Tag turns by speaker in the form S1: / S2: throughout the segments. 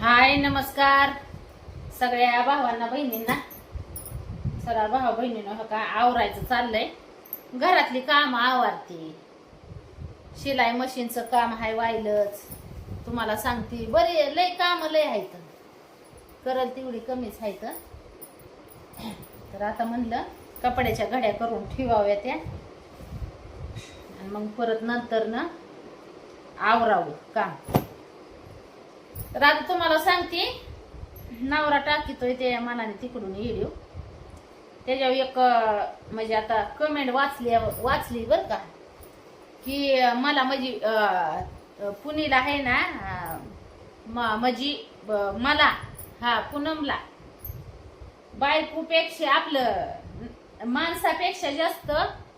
S1: हाय नमस्कार. सगळ्या भावांना बहिणींना. सगळ्या भावा बहिणींना हो का आवरायचं चाललंय. घरातली काम आवरते. शिलाई मशीनचं काम हाय वाहिलंच तुम्हाला सांगते बरे लय काम लय आहेत. करल तेवढी कमीच आहेत. तर आता म्हणलं कपड्याच्या घड्या करून ठेवाव्या त्या आणि मग परत नंतर ना आवरावं काम. तर आता तुम्हाला सांगते. नवरा टाकीतोय त्या मनाने तिकडून येऊ त्याच्यावर एक म्हणजे आता कमेंट वाचली वाचली बर का. की मला म्हणजे पुणेला आहे ना अं, म्हणजे ब- मला हा पूनमला. बायकोपेक्षा आपलं माणसापेक्षा जास्त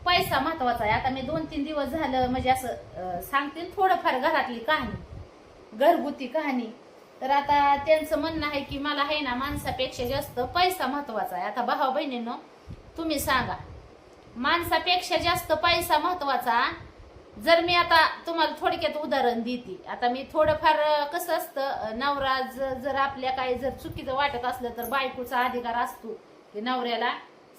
S1: पैसा महत्त्वाचा आहे. आता मी दोन तीन दिवस झालं म्हणजे असं सांगते थोडंफार घरातली कहाणी घरगुती कहाणी. तर आता त्यांचं म्हणणं आहे की मला आहे ना माणसापेक्षा जास्त पैसा महत्त्वाचा आहे. आता भावा बहिणींनो तुम्ही सांगा माणसापेक्षा जास्त पैसा महत्त्वाचा जर मी आता तुम्हाला थोडक्यात उदाहरण देते. आता मी थोडंफार कसं असतं नवरा जर आपल्या काही जर चुकीचं वाटत असलं तर बायकोचा अधिकार असतो की नवऱ्याला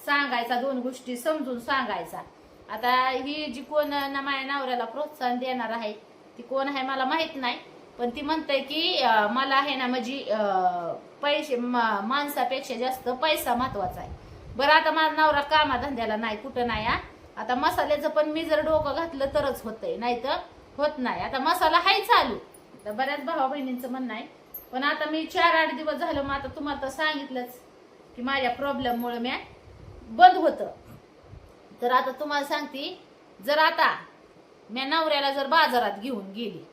S1: सांगायचा दोन गोष्टी समजून सांगायचा. आता ही जी कोण ना माझ्या नवऱ्याला प्रोत्साहन देणार आहे ती कोण आहे मला माहीत नाही. पण ती म्हणते की मला आहे ना माझी पैसे माणसापेक्षा जास्त पैसा महत्त्वाचा आहे. बरं आता माझा नवरा कामाधंद्याला नाही कुठं नाही आता मसाल्याचं पण मी जर डोकं घातलं तरच होतंय नाही तर होत नाही. आता मसाला हाय चालू. आता बऱ्याच भावा बहिणींचं म्हणणं आहे. पण आता मी चार आठ दिवस झालं मग आता तुम्हाला तर सांगितलंच की माझ्या प्रॉब्लेममुळे मी बंद होतं. तर आता तुम्हाला सांगते जर आता म्या नवऱ्याला जर बाजारात घेऊन गेली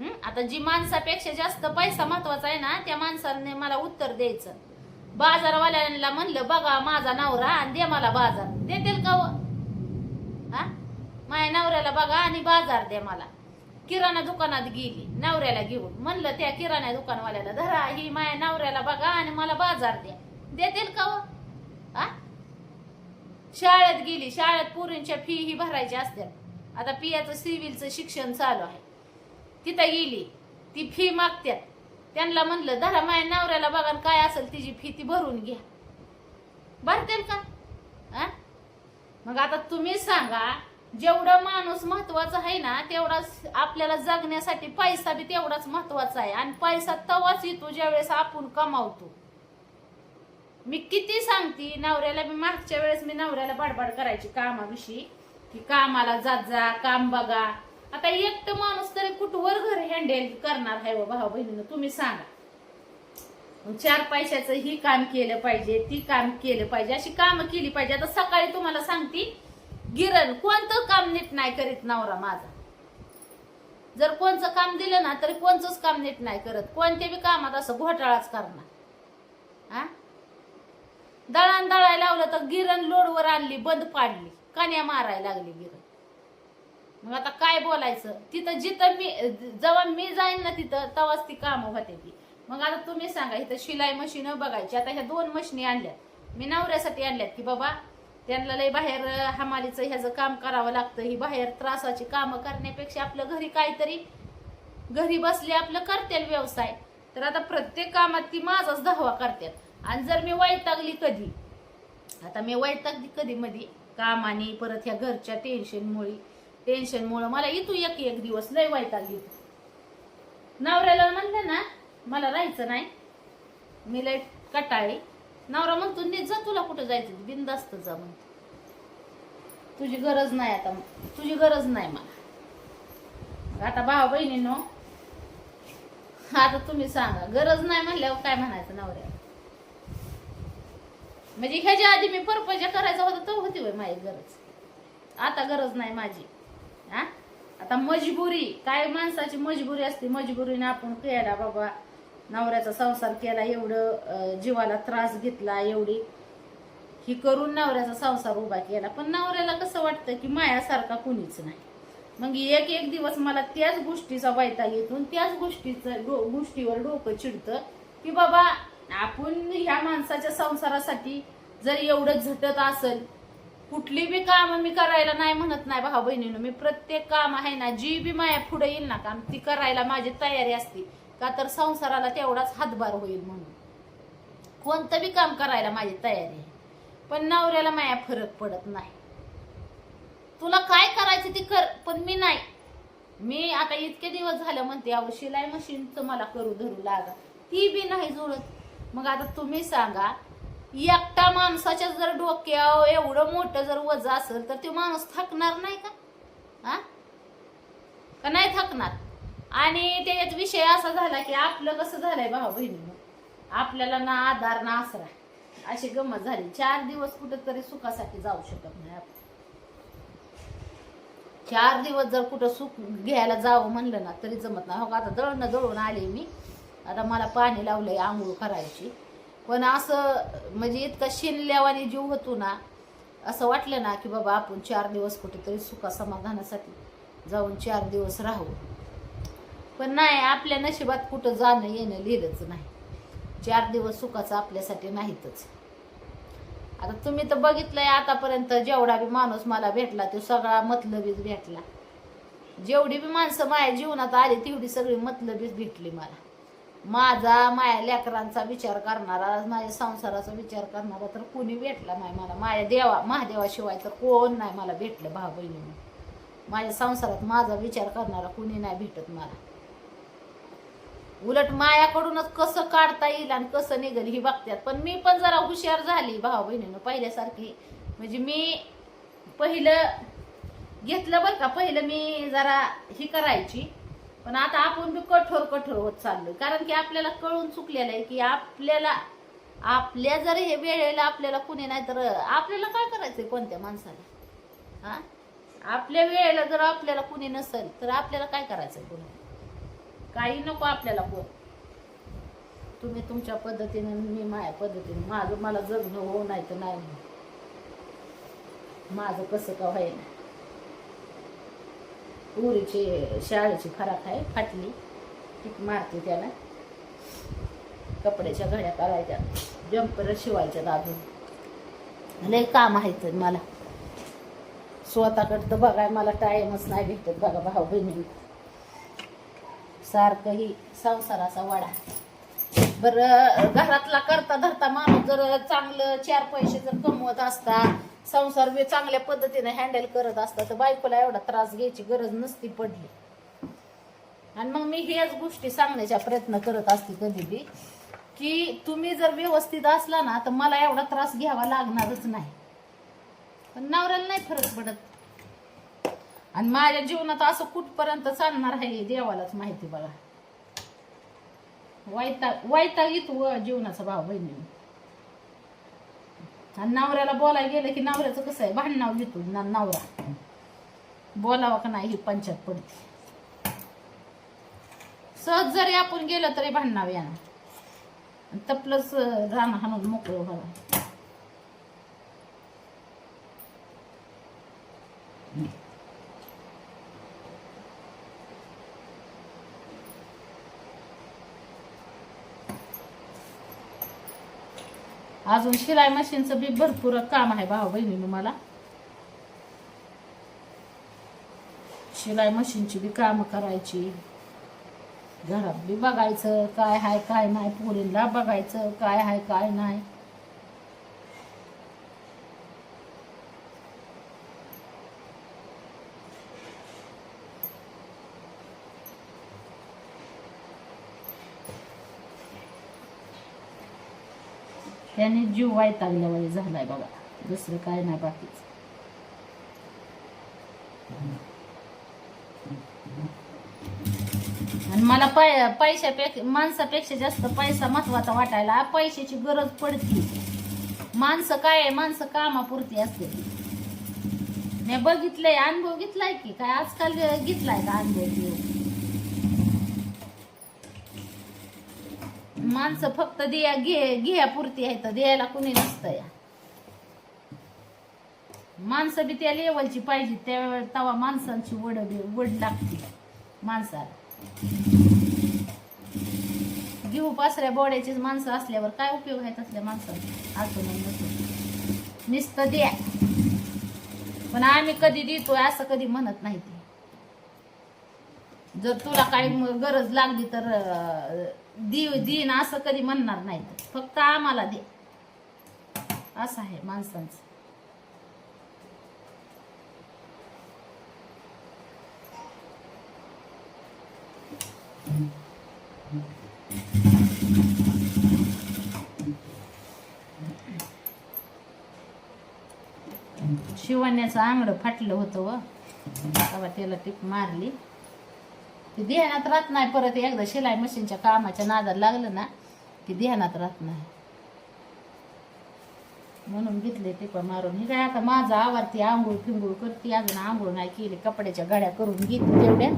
S1: आता जी माणसापेक्षा जास्त पैसा महत्त्वाचा आहे ना त्या माणसाने मला उत्तर द्यायचं. बाजारवाल्यांना म्हणलं बघा माझा नवरा आणि दे मला बाजार. देतील का हा? माझ्या नवऱ्याला बघा आणि बाजार द्या मला. किराणा दुकानात गेली नवऱ्याला घेऊन. म्हणलं त्या किराणा दुकानवाल्याला धरा ही माझ्या नवऱ्याला बघा आणि मला बाजार द्या. देतील का व? हा? शाळेत गेली शाळेत पोरींच्या फी ही भरायची असतात आता पियाचं सिव्हिलचं शिक्षण चालू आहे. तिथं गेली ती फी मागत्यात. त्यांना म्हणलं धरा माझ्या नवऱ्याला बघा काय असेल तिची फी ती भरून घ्या. भरतील का? आ? मग आता तुम्ही सांगा जेवढं माणूस महत्त्वाचा आहे ना तेवढाच आपल्याला जगण्यासाठी पैसा बी तेवढाच महत्त्वाचा आहे. आणि पैसा तवाच येतो ज्यावेळेस आपण कमावतो. मी किती सांगते नवऱ्याला मी मागच्या वेळेस मी नवऱ्याला बडबड करायची कामाविषयी. की कामाला जात जा काम बघा. आता एकटं माणूस तरी कुठवर घर हँडल करणार आहे हो भाऊ बहिणीनं तुम्ही सांगा. मग चार पैशाचं ही काम केलं पाहिजे ती काम केलं पाहिजे अशी कामं केली पाहिजे. आता सकाळी तुम्हाला सांगते गिरण कोणतं काम नीट नाही करीत नवरा माझा. जर कोणचं काम दिलं ना तरी कोणचंच काम नीट नाही करत. कोणत्या बी कामात असं घोटाळाच करणार. हा दळण दळायला लावलं तर गिरण लोडवर आणली बंद पाडली कन्या मारायला लागली गिरण. मग आता काय बोलायचं? तिथं जिथं मी जेव्हा मी जाईन ना तिथं तेव्हाच ती कामं होते ती. मग आता तुम्ही सांगा इथं शिलाई मशीन बघायची. आता ह्या दोन मशिनी आणल्यात. मी नवऱ्यासाठी आणल्यात की बाबा त्यांना लय बाहेर हमालीचं ह्याचं काम करावं लागतं. ही बाहेर त्रासाची कामं करण्यापेक्षा आपलं घरी काहीतरी घरी बसले आपलं करतील व्यवसाय. तर आता प्रत्येक कामात ती माझाच धावा करतात. आणि जर मी वैतागली कधी आता मी वैतागली कधी मध्ये कामाने परत ह्या घरच्या टेन्शनमुळे टेन्शनमुळं मला येतो एक एक दिवस लय वैतागली नवऱ्याला म्हणलं ना मला राहायचं नाही. मी लय कटाळी. नवरा म्हणतो नीट जा तुला कुठं जायचं? बिंदास्त जा म्हणतो. तुझी गरज नाही आता. तुझी गरज नाही मला. आता भावा बहिणीनो आता तुम्ही सांगा गरज नाही म्हणल्यावर काय म्हणायचं नवऱ्या म्हणजे ह्याच्या आधी मी परपजा करायचा होता तर होती माझी गरज. आता गरज नाही माझी. हा? आता मजबुरी काय माणसाची मजबुरी असते मजबुरीने आपण केला बाबा नवऱ्याचा संसार केला एवढं जीवाला त्रास घेतला एवढी. ही करून नवऱ्याचा संसार उभा केला. पण नवऱ्याला कसं वाटतं की मायासारखा कुणीच नाही. मग एक एक दिवस मला त्याच गोष्टीचा वैताग येतो त्याच गोष्टीचं डो- गोष्टीवर डोकं चिडतं की बाबा आपण ह्या माणसाच्या संसारासाठी जर एवढं झटत असेल कुठली बी काम मी करायला नाही म्हणत नाही भाऊ बहिणीनं. मी प्रत्येक काम आहे ना जी बी माया पुढे येईल ना काम ती करायला माझी तयारी असते. का तर संसाराला तेवढाच हातभार होईल म्हणून. कोणतं बी काम करायला माझी तयारी आहे. पण नवऱ्याला माया फरक पडत नाही. तुला काय करायचं ते कर पण मी नाही. मी आता इतके दिवस झाले म्हणते अहो शिलाई मशीनचं मला करू धरू लागा. ती बी नाही जुळत. मग आता तुम्ही सांगा एकटा माणसाच्या जर डोक्यावर एवढं मोठं जर वज असेल तर तो माणूस थकणार नाही का? हा? का नाही थकणार? आणि त्याच्यात विषय असा झाला की आपलं कसं झालंय भाऊ बहिणी आपल्याला ना आधार ना आसरा. अशी गंमत झाली. चार दिवस कुठंतरी सुखासाठी जाऊ शकत नाही आपण. चार दिवस जर कुठं सुख घ्यायला जावं म्हणलं ना तरी जमत नाही. हो का आता दळणं दळून आले मी. आता मला पाणी लावलंय आंघोळ करायची. पण असं म्हणजे इतका शिनल्यावानी जीव होतो ना असं वाटलं ना की बाबा आपण चार दिवस कुठेतरी सुखा समाधानासाठी जाऊन चार दिवस राहू. पण नाही आपल्या नशिबात कुठं जाणं येणं लिहिलंच नाही. चार दिवस सुखाचं आपल्यासाठी नाहीतच. आता तुम्ही तर बघितलंय आतापर्यंत जेवढा बी माणूस मला भेटला तो सगळा मतलबीच भेटला. जेवढी बी माणसं माझ्या जीवनात आली तेवढी सगळी मतलबीच भेटली मला. माझा माझ्या लेकरांचा विचार करणारा माझ्या संसाराचा विचार करणारा तर कोणी भेटला नाही मला. माझ्या देवा महादेवाशिवाय तर कोण नाही मला भेटलं भाऊ बहिणीने. माझ्या संसारात माझा विचार करणारा कोणी नाही भेटत मला. उलट मायाकडूनच कसं काढता येईल आणि कसं निघेल ही बघतात पण मी पण जरा हुशार झाली भाऊ बहिणीनं पहिल्यासारखी. म्हणजे मी पहिलं घेतलं बरं का पहिलं मी जरा ही करायची. पण आता आपण बी कठोर कठोर होत चाललोय. कारण की आपल्याला कळून चुकलेलं आहे की आपल्याला आपल्या जर हे वेळेला आपल्याला कुणी नाही तर आपल्याला काय करायचंय कोणत्या माणसाला हा? आपल्या वेळेला जर आपल्याला कुणी नसेल तर आपल्याला काय करायचंय कुणी? काही नको आपल्याला कोण. तुम्ही तुमच्या पद्धतीने मी माझ्या पद्धतीने माझं मला जगणं हो नाही तर नाही माझं कसं का व्हायला पुरीची शाळेची फराक आहे फाटली. ती मारते त्याला. कपड्याच्या घड्या करायच्या जम्पर शिवायच्या अजून लय काम आहेत मला. स्वतःकडं तर बघाय मला टाईमच नाही भेटत बघा भाऊ बहिणी. सारखंही संसाराचा वाडा. बरं घरातला करता धरता माणूस जर चांगलं चार पैसे जर कमवत असता संसार बी चांगल्या पद्धतीने हँडल करत असतात तर बायकोला एवढा त्रास घ्यायची गरज नसती पडली. आणि मग मी ह्याच गोष्टी सांगण्याचा प्रयत्न करत असते कधी बी की तुम्ही जर व्यवस्थित असला ना तर मला एवढा त्रास घ्यावा लागणारच नाही. पण नवऱ्याला नाही फरक पडत. आणि माझ्या जीवनात असं कुठपर्यंत चालणार आहे देवालाच माहिती बघा. वायता वैताग येतो जीवनाचा भाव बहिणी आणि नवऱ्याला बोलायला गेलं की नवऱ्याचं कसं आहे? भांडणाव घेतो ना नवरा. बोलावा का नाही ही पंचायत पडते. सहज जरी आपण गेलं तरी भांडणाव येणार. तपलंच रान हाणून मोकळं व्हावं. अजून शिलाई मशीनचं बी भरपूर काम आहे भाऊ बहिणीनं मला. शिलाई मशीनची बी कामं करायची. घरात बी बघायचं काय हाय काय नाही पोरींना बघायचं काय हाय काय नाही. त्याने जीव वैतागल्या वय झालाय बघा. दुसरं काय नाही बाकीच. आणि मला पै पैशापेक्षा माणसापेक्षा जास्त पैसा महत्त्वाचा वाटायला पैशाची गरज पडते. माणसं काय आहे? माणसं कामापुरती असते. मी बघितलंय अनुभव घेतलाय की? काय आजकाल घेतलाय का अनुभव घेऊ माणसं फक्त दिया घे घ्यापुरती आहेत द्यायला कुणी नसतं या. माणसं बी त्या लेवलची पाहिजे त्यावेळेस तवा माणसांची वड वड लागते माणसाला. घेऊ पासऱ्या बोड्याचीच माणसं असल्यावर काय उपयोग आहेत असल्या माणसांचा? असं म्हणून नुसतं द्या. पण आम्ही कधी देतोय असं कधी म्हणत नाही ते. जर तुला काही गरज लागली तर अं, दिन देईन असं कधी म्हणणार नाही फक्त आम्हाला दे. असं आहे माणसांचं. शिवण्याचं आंगडं फाटलं होतं व. तेव्हा त्याला टीप मारली. ते ध्यानात राहत नाही. परत एकदा शिलाई मशीनच्या कामाच्या नादाला लागलं ना की ध्यानात राहत नाही. म्हणून घेतले ते पण मारून. हे काय आता माझा आवारती आंघोळ फिंगोळ करते अजून आंघोळ नाही केली. कपड्याच्या गाड्या करून घेते तेवढ्या.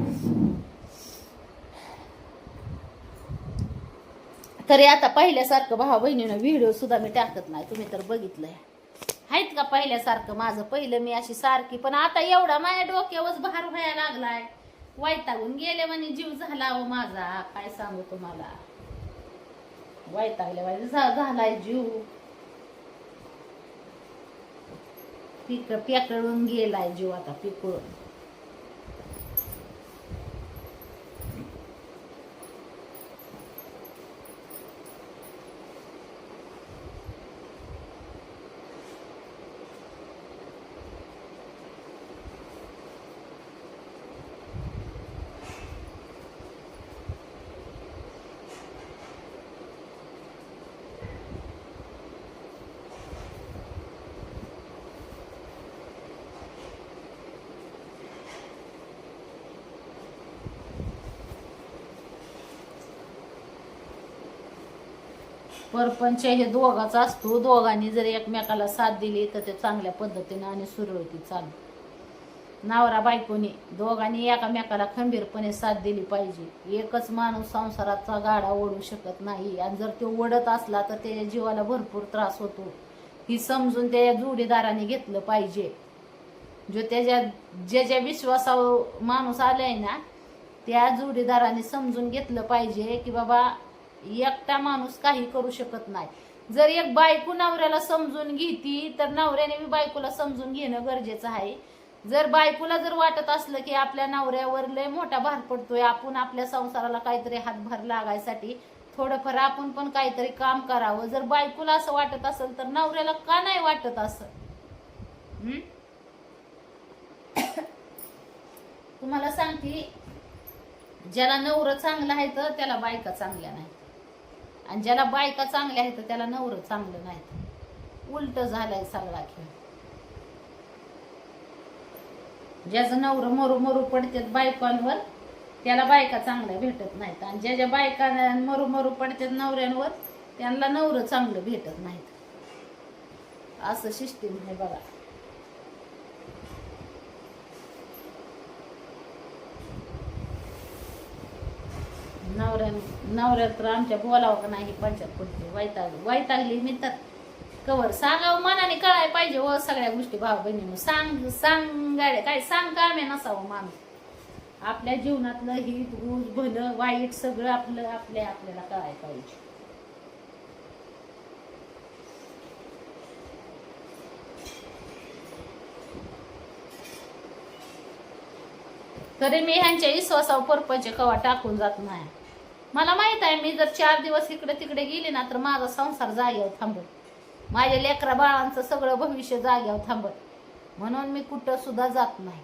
S1: तरी आता पहिल्यासारखं भावा बहिणीनं व्हिडिओ सुद्धा मी टाकत नाही. तुम्ही तर बघितलंय. आहेत का पहिल्यासारखं? माझं पहिलं मी अशी सारखी पण आता एवढा माझ्या डोक्यावरच भार व्हायला लागलाय. वैतागून गेले म्हणे जीव झाला हो माझा काय सांगू तुम्हाला? वैतागले वाईट झालाय जीव. पिक पेकळून गेलाय जीव आता पिकळून परपंच हे दोघाच असतो. दोघांनी जर एकमेकाला साथ दिली तर ते चांगल्या पद्धतीने आणि सुरळीत चालू. नवरा बायकोनी दोघांनी एकामेकाला खंबीरपणे साथ दिली पाहिजे. एकच माणूस संसाराचा गाडा ओढू शकत नाही. आणि जर तो ओढत असला तर त्याच्या जीवाला भरपूर त्रास होतो. ही समजून त्या जोडीदाराने घेतलं पाहिजे. जो त्याच्या ज्या ज्या विश्वासावर माणूस आलाय ना त्या जोडीदाराने समजून घेतलं पाहिजे की बाबा एकटा माणूस काही करू शकत नाही. जर एक बायको नवऱ्याला समजून घेती तर नवऱ्याने बी बायकोला समजून घेणं गरजेचं आहे. जर बायकोला जर वाटत असलं की आपल्या नवऱ्यावर लय मोठा भार पडतोय आपण आपल्या संसाराला काहीतरी हातभार लागायसाठी थोडंफार आपण पण काहीतरी काम करावं. जर बायकोला असं वाटत असेल तर नवऱ्याला का नाही वाटत असं? तुम्हाला सांगते ज्याला नवरं चांगलं आहे तर त्याला बायका चांगल्या नाही आणि ज्याला बायका चांगल्या आहेत तर त्याला नवरं चांगलं नाही. उलट झालंय सगळा खेळ. ज्याचं नवरं मरू मरू पडतात बायकांवर त्याला बायका चांगल्या भेटत नाहीत. आणि ज्या ज्या बायका मरू मरू पडतात नवऱ्यांवर त्यांना नवरं चांगलं भेटत नाहीत. असं सिस्टीम आहे बघा. नवऱ्या नवऱ्या आमच्या बोलावं का नाही पंचायत कुठली वैतागली वैतागली मिळतात कवर सांगावं मनाने कळाय पाहिजे व सगळ्या गोष्टी भाव बहिणी सांग सांगाय काय सांग कामे नसावं माणूस. आपल्या जीवनातलं हित गुज भलं वाईट सगळं आपलं आपल्या आपल्याला कळाय पाहिजे. तरी मी ह्यांच्या विश्वासावर परपंच कवा टाकून जात नाही. मला माहीत आहे मी जर चार दिवस इकडे तिकडे गेले ना तर माझा संसार जाग्यावर थांबत माझ्या लेकरा बाळांचं सगळं भविष्य जाग्यावर थांबत म्हणून मी कुठं सुद्धा जात नाही.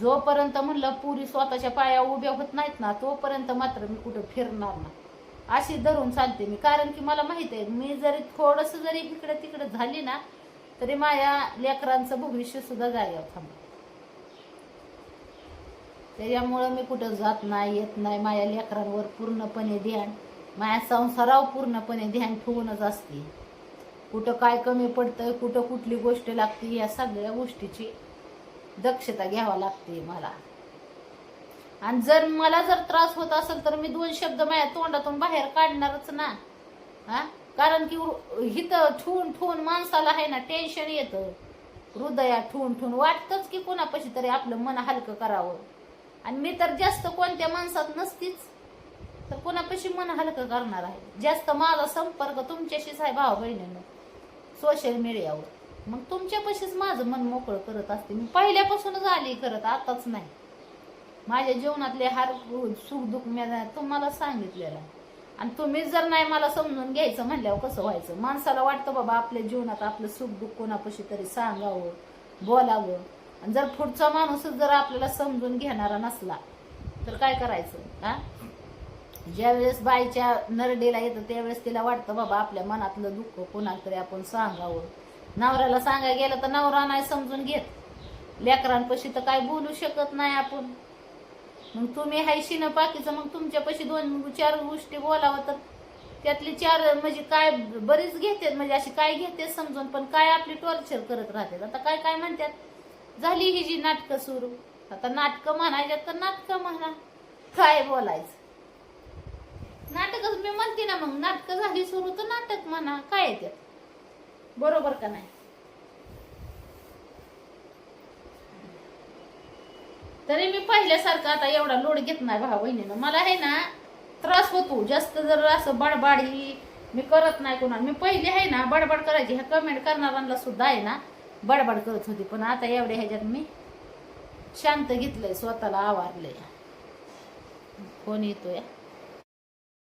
S1: जोपर्यंत म्हणलं पुरी स्वतःच्या पाया उभ्या होत नाहीत ना तोपर्यंत मात्र मी कुठं फिरणार ना अशी धरून चालते मी. कारण की मला माहीत आहे मी जरी थोडस जरी इकडे तिकडे झाली ना तरी माझ्या लेकरांचं भविष्य सुद्धा जाग्यावर थांबत त्याच्यामुळं मी कुठं जात नाही येत नाही. माझ्या लेकरांवर पूर्णपणे ध्यान माझ्या संसारावर पूर्णपणे ध्यान ठेवूनच असते. कुठं काय कमी पडतंय कुठं कुठली गोष्ट लागते या सगळ्या गोष्टीची दक्षता घ्यावा लागते मला. आणि जर मला जर त्रास होत असेल तर मी दोन शब्द माझ्या तोंडातून बाहेर काढणारच ना. हा? कारण की हिथं ठेवून ठेवून माणसाला आहे ना टेन्शन येतं. हृदयात ठेवून ठेवून वाटतंच की कोणापाशी तरी आपलं मन हलकं करावं. आणि मी तर जास्त कोणत्या माणसात नसतीच. तर कोणापाशी मन हलकं करणार आहे? जास्त माझा संपर्क तुमच्याशीच आहे भाऊ बहिणीनं सोशल मीडियावर मग तुमच्यापाशीच माझं मन मोकळं करत असते. मी पहिल्यापासूनच आली करत आताच नाही. माझ्या जीवनातले हार सुख दुःख मी तुम्हाला सांगितलेलं आणि तुम्हीच जर नाही मला समजून घ्यायचं म्हणल्यावर कसं व्हायचं? माणसाला वाटतं बाबा आपल्या जीवनात आपलं सुख दुःख कोणापाशी तरी सांगावं बोलावं. आणि जर पुढचा माणूसच जर आपल्याला समजून घेणारा नसला तर काय करायचं हा? ज्यावेळेस बाईच्या नरडीला येतं त्यावेळेस तिला वाटतं बाबा आपल्या मनातलं दुःख कोणाला तरी आपण सांगावं. नवऱ्याला सांगायला गेलं तर नवरा नाही समजून घेत. लेकरांपाशी तर काय बोलू शकत नाही आपण. मग तुम्ही हायशी ना बाकीचं मग तुमच्यापाशी दोन चार गोष्टी बोलावं तर त्यातली चार म्हणजे काय बरीच घेतात म्हणजे अशी काय घेते समजून पण काय आपली टॉर्चर करत राहतात? आता काय काय म्हणतात? झाली ही जी नाटकं सुरू. आता नाटकं म्हणायच्यात तर नाटकं म्हणा. काय बोलायचं? नाटकच मी म्हणते ना मग नाटकं झाली सुरू तर नाटक म्हणा. काय आहे त्यात? बरोबर का नाही? तरी मी पहिल्यासारखं आता एवढा लोड घेत नाही भाऊ बहिणीनं मला आहे ना त्रास होतो. जास्त जर असं बडबाड ही मी करत नाही कोणाला. मी पहिले आहे ना बडबड करायची. ह्या कमेंट करणाऱ्यांना सुद्धा आहे ना बडबड करत होती पण आता एवढ्या ह्याच्यात मी शांत घेतलंय स्वतःला आवारलंय. कोण येतोय?